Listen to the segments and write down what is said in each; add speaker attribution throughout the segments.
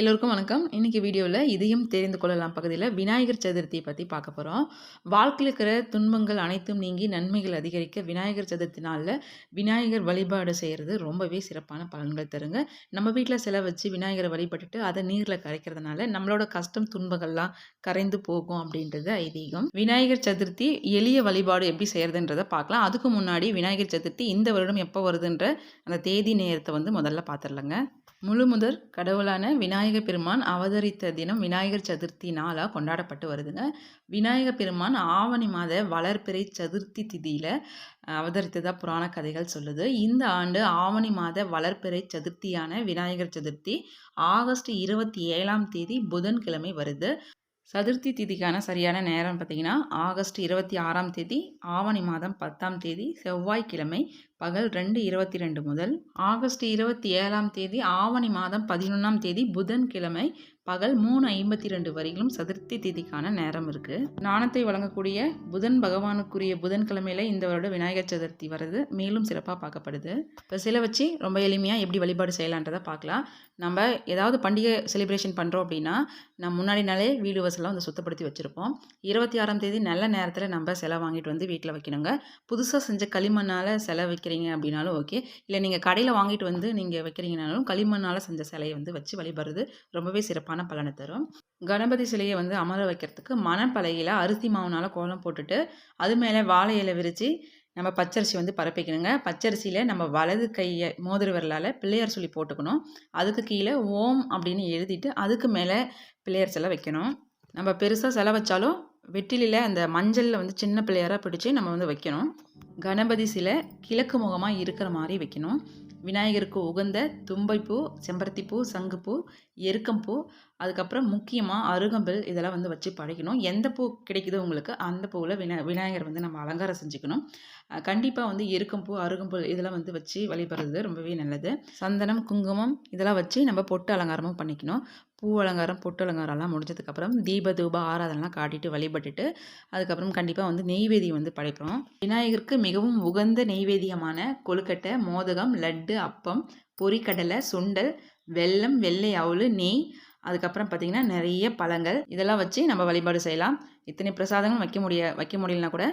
Speaker 1: எல்லோருக்கும் வணக்கம். இன்றைக்கி வீடியோவில் இதையும் தெரிந்து கொள்ளலாம். பகுதியில் விநாயகர் சதுர்த்தியை பற்றி பார்க்க போகிறோம் வாழ்க்கையில் இருக்கிற துன்பங்கள் அனைத்தும் நீங்கி நன்மைகள் அதிகரிக்க விநாயகர் சதுர்த்தி நாளில் விநாயகர் வழிபாடு செய்கிறது ரொம்பவே சிறப்பான பலன்கள் தருங்க. நம்ம வீட்டில் சிலை வச்சு விநாயகரை வழிபட்டுட்டு அதை நீரில் கரைக்கிறதுனால நம்மளோட கஷ்டம் துன்பங்கள்லாம் கரைந்து போகும் அப்படின்றது ஐதீகம். விநாயகர் சதுர்த்தி எளிய வழிபாடு எப்படி செய்கிறதுன்றதை பார்க்கலாம். அதுக்கு முன்னாடி விநாயகர் சதுர்த்தி இந்த வருடம் எப்போ வருதுன்ற அந்த தேதி நேரத்தை வந்து முதல்ல பார்த்துடலங்க. முழுமுதற் கடவுளான விநாயகர் பெருமான் அவதரித்த தினம் விநாயகர் சதுர்த்தி நாளாக கொண்டாடப்பட்டு வருதுங்க. விநாயகர் பெருமான் ஆவணி மாத வளர்பிறை சதுர்த்தி திதியில் அவதரித்ததாக புராண கதைகள் சொல்லுது. இந்த ஆண்டு ஆவணி மாத வளர்பிறை சதுர்த்தியான விநாயகர் சதுர்த்தி ஆகஸ்ட் இருபத்தி ஏழாம் தேதி புதன்கிழமை வருது. சதுர்த்தி திதிக்கான சரியான நேரம் பார்த்திங்கன்னா ஆகஸ்ட் இருபத்தி ஆறாம் தேதி ஆவணி மாதம் பத்தாம் தேதி செவ்வாய்க்கிழமை பகல் ரெண்டு இருபத்தி ரெண்டு முதல் ஆகஸ்ட் இருபத்தி ஏழாம் தேதி ஆவணி மாதம் பதினொன்றாம் தேதி புதன்கிழமை பகல் மூணு ஐம்பத்தி ரெண்டு வரையிலும் சதுர்த்தி தேதிக்கான நேரம் இருக்குது நாணத்தை வழங்கக்கூடிய புதன் பகவானுக்குரிய புதன்கிழமையில் இந்த வருட விநாயகர் சதுர்த்தி வருது மேலும் சிறப்பாக பார்க்கப்படுது. இப்போ சிலை வச்சு ரொம்ப எளிமையாக எப்படி வழிபாடு செய்யலான்றதை பார்க்கலாம். நம்ம ஏதாவது பண்டிகை செலிப்ரேஷன் பண்ணுறோம் அப்படின்னா நம்ம முன்னாடி நாளே வீடு வசலாம் வந்து சுத்தப்படுத்தி வச்சுருப்போம். இருபத்தி ஆறாம் தேதி நல்ல நேரத்தில் நம்ம சிலை வாங்கிட்டு வந்து வீட்டில் வைக்கணுங்க. புதுசாக செஞ்ச களிமண்ணால் சிலை வைக்கிறீங்க அப்படின்னாலும் ஓகே. இல்லை நீங்கள் கடையில் வாங்கிட்டு வந்து நீங்கள் வைக்கிறீங்கனாலும் களிமண்ணால் செஞ்ச சிலையை வந்து வச்சு வழிபடுறது ரொம்பவே சிறப்பான பலனை தரும். கணபதி சிலையை வந்து அமர வைக்கிறதுக்கு மணப்பலகையில் அரிசி மாவுனால் கோலம் போட்டுட்டு அது மேலே வாழை இலை விரித்து நம்ம பச்சரிசி வந்து பரப்பிக்கணுங்க. பச்சரிசியில் நம்ம வலது கையை மோதிர விரலால் பிள்ளையார் சொல்லி போட்டுக்கணும். அதுக்கு கீழே ஓம் அப்படின்னு எழுதிட்டு அதுக்கு மேலே பிள்ளையார் சிலை வைக்கணும். நம்ம பெருசாக சிலை வச்சாலும் வெட்டிலில் அந்த மஞ்சளில் வந்து சின்ன பிள்ளையாராக பிடிச்சி நம்ம வந்து வைக்கணும். கணபதி சிலை கிழக்கு முகமாக இருக்கிற மாதிரி வைக்கணும். விநாயகருக்கு உகந்த தும்பைப்பூ செம்பருத்திப்பூ சங்குப்பூ எருக்கம்பூ அதுக்கப்புறம் முக்கியமாக அருகம்பில் இதெல்லாம் வந்து வச்சு படைக்கணும். எந்த பூ கிடைக்குதோ உங்களுக்கு அந்த பூவில் வினா விநாயகர் வந்து நம்ம அலங்காரம் செஞ்சுக்கணும். கண்டிப்பாக வந்து எருக்கம்பூ அருகம்புல் இதெல்லாம் வந்து வச்சு வழிபடுறது ரொம்பவே நல்லது. சந்தனம் குங்குமம் இதெல்லாம் வச்சு நம்ம பொட்டு அலங்காரமும் பண்ணிக்கணும். பூ அலங்காரம் பொட்டு அலங்காரம்லாம் முடிஞ்சதுக்கப்புறம் தீப தூப ஆராதனைலாம் காட்டிட்டு வழிபட்டுட்டு அதுக்கப்புறம் கண்டிப்பாக வந்து நெய்வேதியம் வந்து படைப்போம். விநாயகருக்கு மிகவும் உகந்த நெய்வேதியமான கொழுக்கட்டை மோதகம் லட்டு அப்பம் பொரிக்கடலை சுண்டல் வெல்லம் வெள்ளை அவுள் நெய் அதுக்கப்புறம் பார்த்திங்கன்னா நிறைய பழங்கள். இதெல்லாம் வச்சு நம்ம வழிபாடு செய்யலாம். இத்தனை பிரசாதங்கள் வைக்க முடிய வைக்க முடியலனா கூட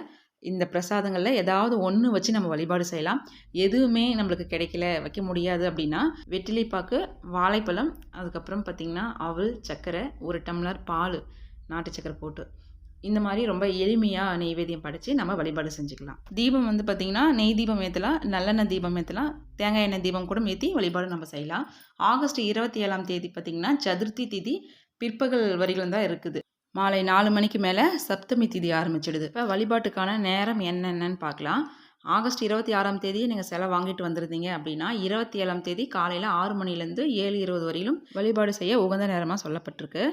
Speaker 1: இந்த பிரசாதங்களில் ஏதாவது ஒன்று வச்சு நம்ம வழிபாடு செய்யலாம். எதுவுமே நம்மளுக்கு கிடைக்கல வைக்க முடியாது அப்படின்னா வெற்றிலைப்பாக்கு வாழைப்பழம் அதுக்கப்புறம் பார்த்திங்கன்னா அவள் சர்க்கரை ஒரு டம்ளர் பால் நாட்டு சக்கரை போட்டு. இந்த மாதிரி ரொம்ப எளிமையாக நெய்வேத்தியம் படித்து நம்ம வழிபாடு செஞ்சுக்கலாம். தீபம் வந்து பார்த்திங்கன்னா நெய் தீபம் ஏற்றலாம் நல்லெண்ணெய் தீபம் ஏற்றலாம் தேங்காய் எண்ணெய் தீபம் கூட ஏற்றி வழிபாடு நம்ம செய்யலாம். ஆகஸ்ட் இருபத்தி ஏழாம் தேதி பார்த்திங்கன்னா சதுர்த்தி திதி பிற்பகல் வரிகள் தான் இருக்குது. மாலை நாலு மணிக்கு மேலே சப்தமி திதி ஆரம்பிச்சிடுது. இப்போ வழிபாட்டுக்கான நேரம் என்னென்னு பார்க்கலாம். ஆகஸ்ட் இருபத்தி ஆறாம் தேதி நீங்கள் செலை வாங்கிட்டு வந்திருந்தீங்க அப்படின்னா இருபத்தி ஏழாம் தேதி காலையில் ஆறு மணிலேருந்து ஏழு இருபது வரையிலும் வழிபாடு செய்ய உகந்த நேரமாக சொல்லப்பட்டிருக்கு.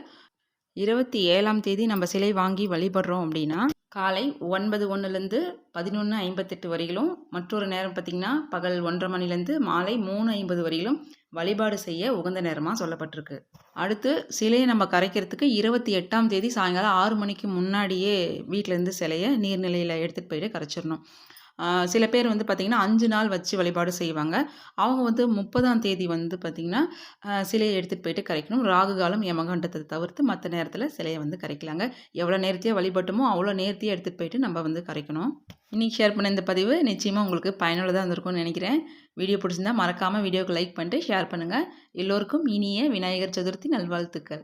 Speaker 1: இருபத்தி ஏழாம் தேதி நம்ம சிலை வாங்கி வழிபடுறோம் அப்படின்னா காலை ஒன்பது ஒன்றுலேருந்து பதினொன்று ஐம்பத்தெட்டு வரையிலும் மற்றொரு நேரம் பார்த்திங்கன்னா பகல் ஒன்றரை மணிலேருந்து மாலை மூணு ஐம்பது வரையிலும் வழிபாடு செய்ய உகந்த நேரமாக சொல்லப்பட்டிருக்கு. அடுத்து சிலையை நம்ம கரைக்கிறதுக்கு இருபத்தி எட்டாம் தேதி சாயங்காலம் ஆறு மணிக்கு முன்னாடியே வீட்டிலேருந்து சிலையை நீர்நிலையில் எடுத்துகிட்டு போயிட்டு கரைச்சிடணும். சில பேர் வந்து பார்த்திங்கன்னா அஞ்சு நாள் வச்சு வழிபாடு செய்வாங்க. அவங்க வந்து முப்பதாம் தேதி வந்து பார்த்திங்கன்னா சிலையை எடுத்துகிட்டு போயிட்டு கரைக்கணும். ராகு காலம் யமகண்டத்தை தவிர்த்து மற்ற நேரத்தில் சிலையை வந்து கரைக்கலாங்க. எவ்வளோ நேரத்தையாக வழிபட்டுமோ அவ்வளோ நேரத்தையே எடுத்துகிட்டு போயிட்டு நம்ம வந்து கரைக்கணும். இன்றைக்கி ஷேர் பண்ண இந்த பதிவு நிச்சயமாக உங்களுக்கு பயனுள்ளதாக இருந்திருக்கும்னு நினைக்கிறேன். வீடியோ பிடிச்சிருந்தால் மறக்காமல் வீடியோக்கு லைக் பண்ணிட்டு ஷேர் பண்ணுங்கள் எல்லோருக்கும் இனிய விநாயகர் சதுர்த்தி நல்வாழ்த்துக்கள்.